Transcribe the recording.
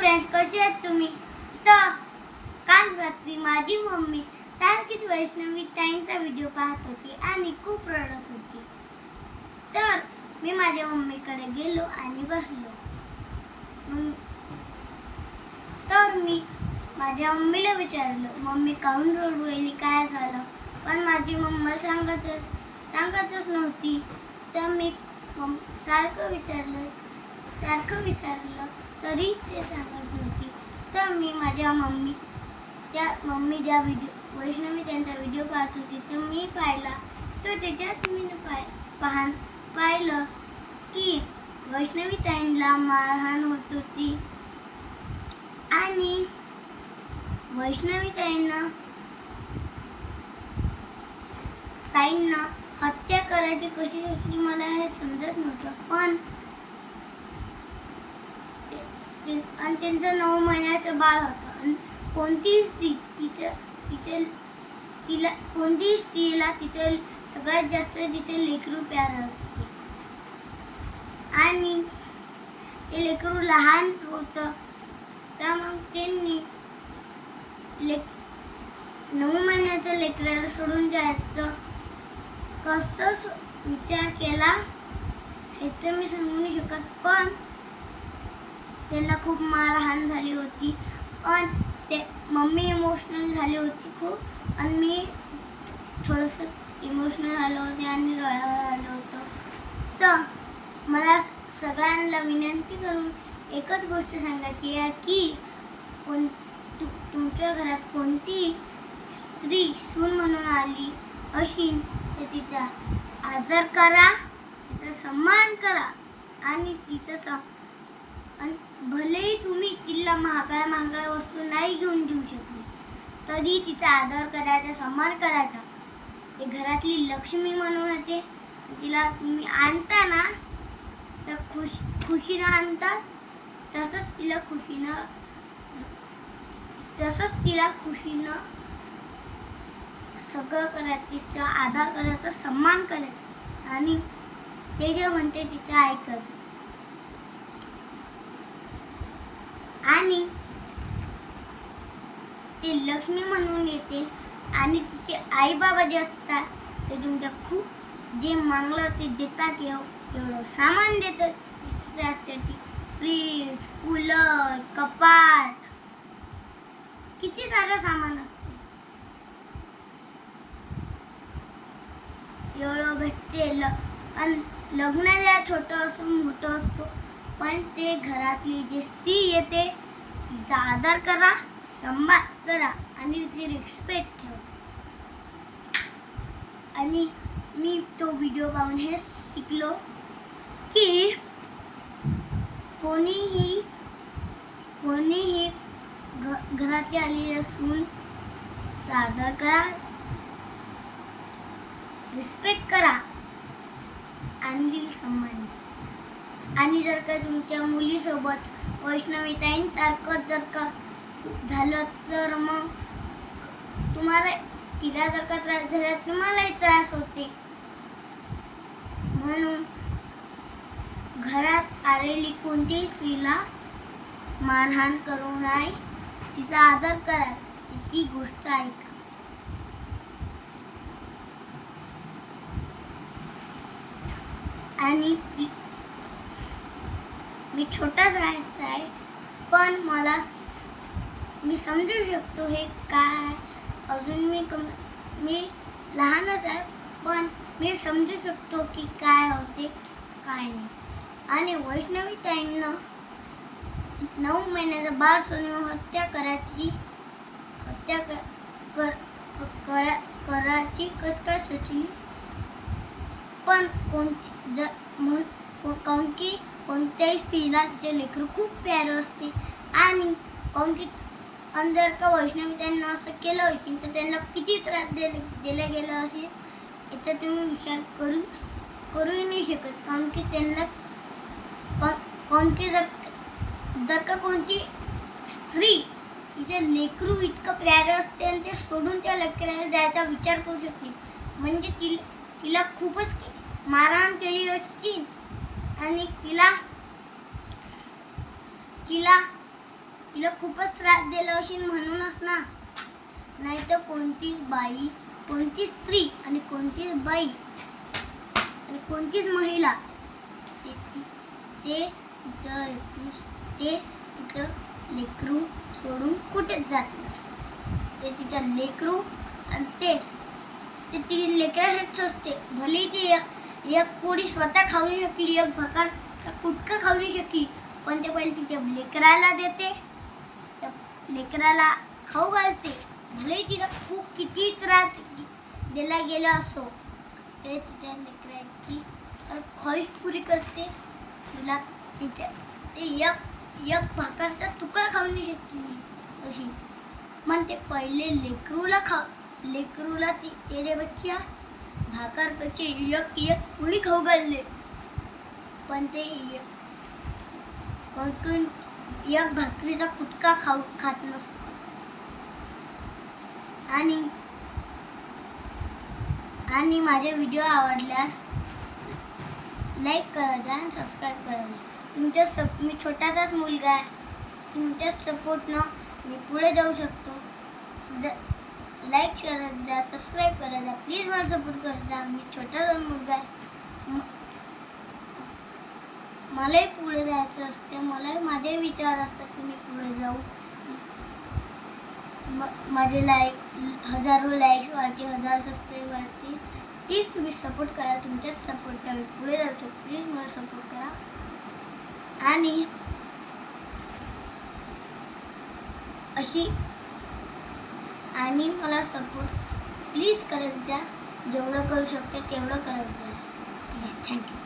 Friends कसे आहेत तुम्ही? तर काल रात्री माझी मम्मी सारखीच वैष्णवी ताईंचा व्हिडिओ पाहत होती आणि खूप रडत होती. तर मी माझ्या मम्मीकडे गेलो आणि बसलो. मग तर मी माझ्या मम्मीला विचारलं मम्मी काहून रडू राहिली? काय झालं? पण माझी मम्मा सांगतच सांगतच नव्हती. तर मी सारखं विचारलं सारखं विचारलं तरी ते सांगत नव्हती. तर मी माझ्या मम्मी त्या मम्मी ज्या व्हिडिओ वैष्णवी त्यांचा व्हिडिओ पाहत होती तर मी पाहिला. तर त्याच्यात मी पाय पाहन पाहिलं की वैष्णवी ताईंना मारहाण होत होती. आणि वैष्णवी ताईंना ताईंना हत्या करायची कशी होती मला हे समजत नव्हतं. पण आणि त्यांचं नऊ महिन्याचं बाळ होतं. आणि कोणतीही स्त्री तिचं तिचं तिला कोणतीही स्त्रीला तिचं सगळ्यात जास्त तिचं लेकरू प्यार असते? आणि ते लेकरू लहान होतं. तर मग त्यांनी लेक नऊ महिन्याचं लेकराला सोडून जायचं. कसं विचार केला हे तर मी सांगू नाही शकत पण त्याला खूप मारहाण झाली होती. पण ते मम्मी इमोशनल झाली होती खूप. आणि मी थोडंसं इमोशनल झालं होते आणि रडायला आलो होतं. तर मला सगळ्यांना विनंती करून एकच गोष्ट सांगायची आहे की कोण तु तुमच्या घरात कोणती स्त्री सून म्हणून आली अशी तर तिचा आदर करा तिचा सन्मान करा आणि तिचं स आणि भलेही तुम्ही तिला महागड्या महागड्या वस्तू नाही घेऊन देऊ शकली तरी तिचा आदर करायचा सन्मान करायचा. ते घरातली लक्ष्मी म्हणून होते. तिला तुम्ही आणता ना तर खुश खुशीनं आणतात तसंच तिला खुशीनं तसंच तिला खुशीनं सगळं करायचं तिचा आदर करायचा सन्मान करायचा आणि ते जे म्हणते तिचं ऐकायचं आणि ते लक्ष्मी म्हणून येते. आणि तिचे आई बाबा जे असतात ते तुमच्या खूप जे मागलं ते देतात एवढं सामान देतात. तिच्यासाठी फ्रीज कूलर कपाट. किती सारं सामान असते. एवढं भेटते ल आणि लग्न ज्या छोटं असो मोठं असतो पण ते घरातली जी स्त्री येते तिचा आदर करा सन्मान करा आणि तिची रिस्पेक्ट ठेवा. आणि मी तो व्हिडिओ पाहून हे शिकलो की कोणीही कोणीही घ घरातली आलेली असून चा आदर करा रिस्पेक्ट करा आणि सन्मान द्या. आणि जर का तुमच्या मुलीसोबत वैष्णवीताईंसारखं जर का झालं तर मग तुम्हाला तिला जर का त्रास झाला तुम्हालाही त्रास होते. म्हणून घरात आलेली कोणतीही स्त्रीला मारहाण करू नये. तिचा आदर करा. तिची गोष्ट ऐका. आणि मी छोटा जायचं आहे. पण मला मी समजू शकतो हे काय अजून मी कम मी लहानच आहे. पण मी समजू शकतो की काय होते काय नाही. आणि वैष्णवी ताईंना नऊ महिन्याचा बाळ सोडून हत्या करायची हत्या कर कर करा करायची कष्ट काय सुचली. पण कोणती जर काऊन की कोणत्याही स्त्रीला तिचे लेकरू खूप प्यारं असते. आणि काऊन की अंदर जर का वैष्णवी त्यांना असं केलं असेल तर त्यांना किती त्रास दिले दिला गेला असेल याचा तुम्ही विचार करू करूही नाही शकत. काऊन की त्यांना काऊन काऊन की जर जर का कोणती स्त्री तिचे लेकरू इतकं प्यारं असते आणि ते सोडून त्या लेकराला जायचा विचार करू शकते म्हणजे तिला तिला खूपच मारहाण केली असती. आणि तिला तिला तिला खूपच त्रास दिला असेल म्हणूनच ना. नाही तर कोणतीच बाई कोणतीच स्त्री आणि कोणतीच बाई आणि कोणतीच महिला ते तिचं लेकरू ते तिचं लेकरू सोडून कुठेच जात नसते. ते तिचं लेकरू आणि तेच ते ती लेकरासाठी असते. भले ती एक पोळी स्वतः खाऊ शकली एक भाकर कुटकं खाऊ शकली. पण ते पहिले तिच्या लेकराला देते. त्या लेकराला खाऊ घालते. भले तिला खूप किती त्रास दिला गेला असो ते तिच्या लेकराची ख्वाहिश पुरी करते. तिला तिच्या ते एक एक भाकरचा तुकडा खाऊ नाही शकली अशी. म्हणते पहिले लेकरूला खा लेकरूला ती त्याच्यापेक्षा भाकरपेक्षा एक एक पोळी खाऊ घालले. पण ते कोण एक भाकरीचा कुटका खाऊ खात नसतो. आणि आणि माझे व्हिडिओ आवडल्यास लाईक करा जा आणि सबस्क्राईब करा. जा तुमच्या सप मी छोटासाच मुलगा आहे. तुमच्या सपोर्टनं मी पुढे जाऊ शकतो. ज लाईक करत जा सबस्क्राईब करत जा. प्लीज मला सपोर्ट करत जा मी छोटासा मुलगा आहे. मलाही पुढे जायचं असते. मलाही माझे विचार असतात की मी पुढे जाऊ. माझे लाईक हजारो लाईक्स वाढते हजार सबस्क्राईब वाढते प्लीज तुम्ही सपोर्ट करा. तुमच्याच सपोर्ट मी पुढे जातो प्लीज मला सपोर्ट करा. आणि अशी आणि मला सपोर्ट प्लीज करत जा जेवढं करू शकते तेवढं करत जा प्लीज थँक्यू